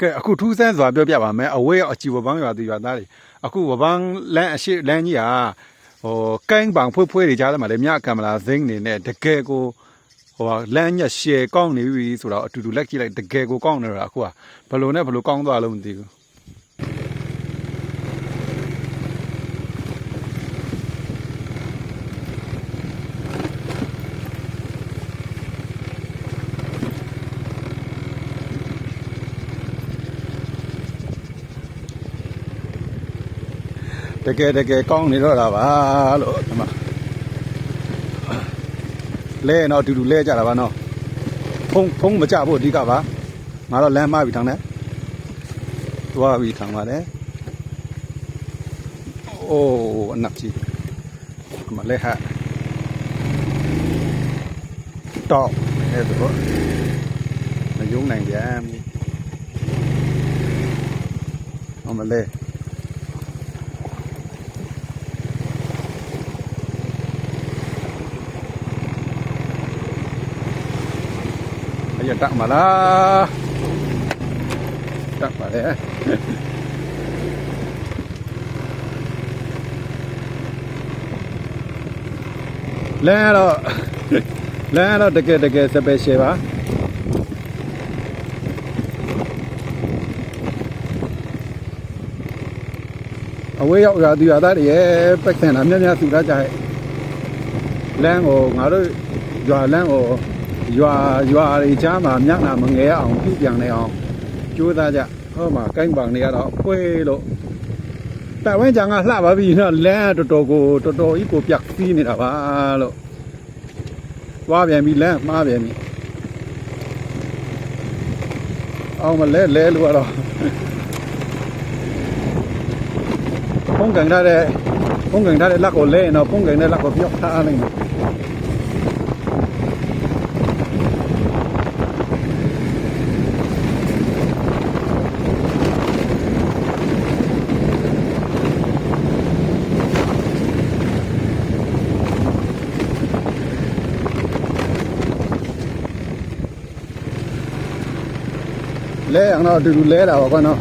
ကဲအခုထူးဆန်းစွာပြောပြပါမယ်အဝေးရောက်အချီဝပန်းရွာသူရွာသားတွေအခုဝပန်းလမ်းအရှိလမ်းကြီးဟာဟိုကိုင်းပန်ဖွေးဖွေးတွေကြားထဲမှာလေမြကင်မလာဇင်းနေနဲ့တကယ်ကိုဟိုလမ်းညက်ရှယ်ကောင်းနေပြီဆိုတော့အတူတူလက်ကြည့်လိုက်တကယ်ကိုကောင်းနေတော့အခုကဘယ်လိုနဲ့ဘယ်လိုကောင်းသွားလို့မသိဘူး တကယ်တကယ်ကောင်းနေတော့တာပါလို့ဒီမှာလဲတော့အတူတူလဲကြတာပါနော်ဖုံးဖုံးမကြဖို့အဓိကပါငါတော့လမ်းမပြီထောင်တယ်သွားပြီထောင်ပါတယ်အိုးအနက်ကြီးအမလဲဟာတော့အဲ့ဒါမယုံနိုင်ပြန်ဘူးအမလဲ အရတက်မလားတက်ပါလေလမ်းတော့လမ်းတော့တကယ်တကယ်စပယ်ရှယ်ပါအဝေးရောက်ရာသူရသားတွေရဲ့ပက်ဆန်တာများများစုထားကြ ရွာရွာတွေချားမှာမျက်နှာမငယ်အောင်ပြုပြန်နေအောင်ကြိုးစားကြဟောမှာကိုင်းပံနေရတော့ဖွဲလို့ပတ်ဝန်းကျင်ကလှပါပြီနော်လမ်းတော်တော်ကိုတော်တော်ကြီးကိုပြက်ပြီးနေတာပါလို့သွားပြန်ပြီလမ်းမှားပြန်ပြီအောင်မလဲလဲလို့တော့ဖုံးကန်ထားတဲ့ဖုံးကန်ထားတဲ့လက်ကိုလဲနော်ဖုံးကန်တဲ့လက်ကိုပြောက်ထားလိုက် လဲအောင်တော့အတူတူလဲတာပါကွာနော်